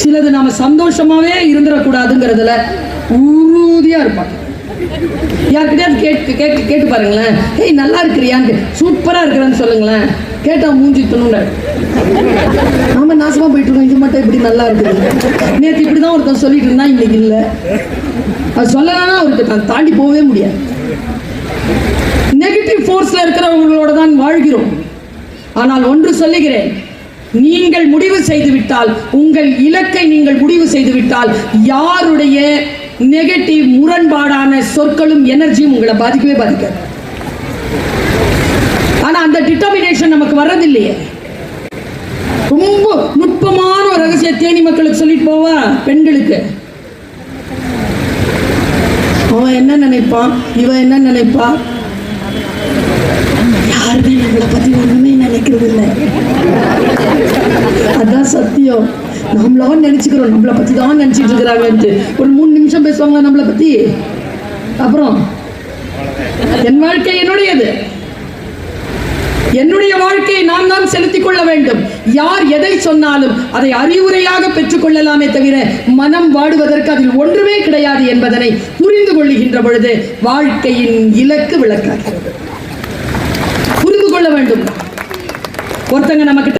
சிலது நாம சந்தோஷமாவே இருந்துடக்கூடாதுங்கிறதுல உறுதியா இருப்பாங்க. யார்கிட்டயாவது கேட்டு கேட்டு கேட்டு பாருங்களேன். ஏய் நல்லா இருக்கிறியான்னு சூப்பரா இருக்கிறான்னு சொல்லுங்களேன். கேட்டா மூஞ்சி துணுங்க நாம நாசமா போயிட்டு இருக்கோம். இது மட்டும் இப்படி நல்லா இருக்குது. நேற்று இப்படிதான் ஒருத்தன் சொல்லிட்டு இருந்தா இன்னைக்கு இல்லை. அது சொல்லலாம் அவருக்கு தான் தாண்டி போகவே முடியாது. நெகட்டிவ் ஃபோர்ஸ்ல இருக்கிறவங்களோட தான் வாழ்கிறோம். ஆனால் ஒன்று சொல்லுகிறேன் நீங்கள் முடிவு செய்துவிட்டால் உங்கள் இலக்கை நீங்கள் முடிவு செய்துவிட்டால் யாருடைய நெகட்டிவ் முரண்பாடான சொற்களும் எனர்ஜியும் உங்களை பாதிக்கவே பாதிக்காது. ஆனா அந்த டிட்டர்மினேஷன் நமக்கு வர்றதில்லையே. ரொம்ப நுட்பமான ஒரு ரகசிய தேனி மக்களுக்கு சொல்லிட்டு போவா பெண்களுக்கு. அவன் என்ன நினைப்பான்? இவன் என்ன நினைப்பா யாருமே நம்மளை பத்தி ஒண்ணுமே நினைக்கிறது இல்லை. சத்தியம். நம்மளா நினைச்சுக்கிறோம் நம்மளை பத்தி தான் நினைச்சிட்டு இருக்கிறாங்கன்ட்டு ஒரு மூணு நிமிஷம் பேசுவாங்க நம்மளை பத்தி. அப்புறம் என் வாழ்க்கை என்னுடையது? என்னுடைய வாழ்க்கையை நான் தான் செலுத்திக் கொள்ள வேண்டும். யார் எதை சொன்னாலும் அதை அறிவுரையாக பெற்றுக்கொள்ளலாமே தவிர மனம் வாடுவதற்கு அதில் ஒன்றுமே கிடையாது என்பதனை புரிந்து கொள்ளுகின்ற பொழுது வாழ்க்கையின் இலக்கு விளக்காகிறது. புரிந்து கொள்ள வேண்டும். ஒருத்தங்க நமக்கு